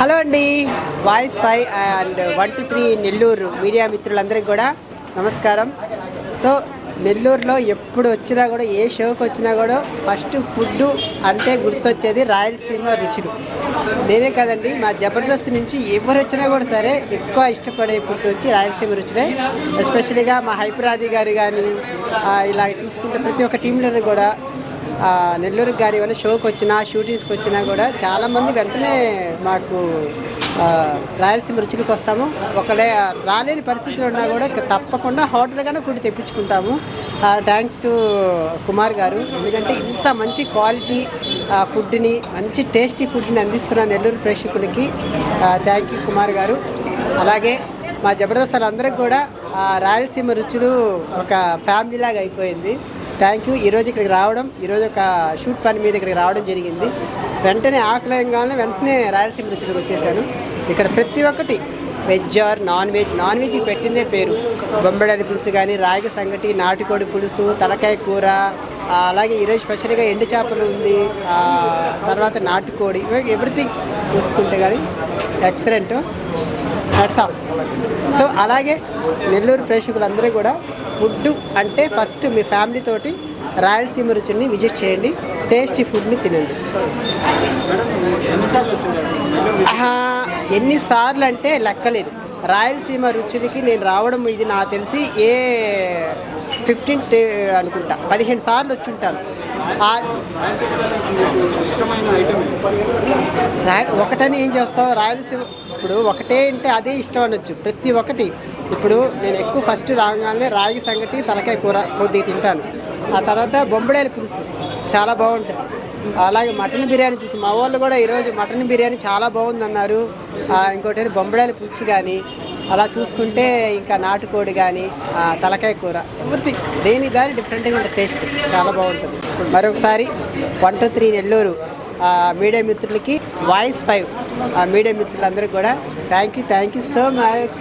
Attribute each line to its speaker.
Speaker 1: Hello అండి voice five and one two three Nellore media మిత్రులందరికీ కూడా నమస్కారం. సో నెల్లూరులో ఎప్పుడు వచ్చినా కూడా ఏ షోకి వచ్చినా కూడా ఫస్ట్ ఫుడ్ అంటే గుర్తొచ్చేది రాయలసీమ రుచులు. నేనే కదండి మా జబర్దస్త్ నుంచి ఎవరు వచ్చినా కూడా సరే ఎక్కువ ఇష్టపడే ఫుడ్ వచ్చి రాయలసీమ రుచులే. ఎస్పెషల్గా మా హైపరాది గారు కానీ ఇలా చూసుకుంటే ప్రతి ఒక్క టీంలోనే కూడా నెల్లూరుకి గారి ఏమైనా షోకి వచ్చినా షూటింగ్స్కి వచ్చినా కూడా చాలామంది వెంటనే మాకు రాయలసీమ రుచులకు వస్తాము. ఒకలే రాలేని పరిస్థితులు ఉన్నా కూడా తప్పకుండా హోటల్ కన్నా ఫుడ్ తెప్పించుకుంటాము థ్యాంక్స్ టు కుమార్ గారు. ఎందుకంటే ఇంత మంచి క్వాలిటీ ఫుడ్ని మంచి టేస్టీ ఫుడ్ని అందిస్తున్న నెల్లూరు ప్రేక్షకులకి థ్యాంక్ యూ కుమార్ గారు. అలాగే మా జబర్దస్త్ అందరికి కూడా రాయలసీమ రుచులు ఒక ఫ్యామిలీ లాగా అయిపోయింది. Thank you. ఈరోజు ఇక్కడికి రావడం ఈరోజు ఒక షూట్ పని మీద ఇక్కడికి రావడం జరిగింది. వెంటనే ఆకలేయంగానే వెంటనే రాయలసీమ రుచులకు వచ్చేసాను. ఇక్కడ ప్రతి ఒక్కటి veg or non veg non veg పెట్టిందే పేరు. బొంబడాలి పులుసు కానీ రాగి సంగటి నాటుకోడి పులుసు తలకాయ కూర అలాగే ఈరోజు స్పెషల్గా ఎండు చేపలు ఉంది. తర్వాత నాటుకోడి ఎవ్రీథింగ్ చూసుకుంటే కానీ ఎక్సలెంట్. హ్యాట్స్ ఆఫ్ సో అలాగే నెల్లూరు ప్రేక్షకులందరూ కూడా ఫుడ్ అంటే ఫస్ట్ మీ ఫ్యామిలీ తోటి రాయలసీమ రుచుల్ని విజిట్ చేయండి. టేస్టీ ఫుడ్ని తినండి. ఎన్నిసార్లు అంటే లెక్కలేదు. రాయలసీమ రుచులకి నేను రావడం ఇది నాకు తెలిసి ఏ ఫిఫ్టీన్ అనుకుంటా పదిహేను సార్లు వచ్చి ఉంటాను ఒకటని ఏం చెప్తాం? రాయలసీమ ఇప్పుడు ఒకటే అంటే అదే ఇష్టం అనొచ్చు. ప్రతి ఒక్కటి ఇప్పుడు నేను ఎక్కువ ఫస్ట్ రాగానే రాగి సంగటి తలకాయ కూర కొద్దిగా తింటాను. ఆ తర్వాత బొంబడేల పులుసు చాలా బాగుంటుంది. అలాగే మటన్ బిర్యానీ చూసి మా వాళ్ళు కూడా ఈరోజు మటన్ బిర్యానీ చాలా బాగుందన్నారు. అన్నారు ఇంకోటి బొంబడేల పులుసు కానీ అలా చూసుకుంటే ఇంకా నాటుకోడి కానీ తలకాయ కూర ఎవరి దేని దాని డిఫరెంట్గా ఉంటుంది టేస్ట్ చాలా బాగుంటుంది. మరొకసారి one two three Nellore media మిత్రులకి వాయిస్ ఫైవ్ ఆ మీడియా మిత్రులందరికీ కూడా thank you thank you so much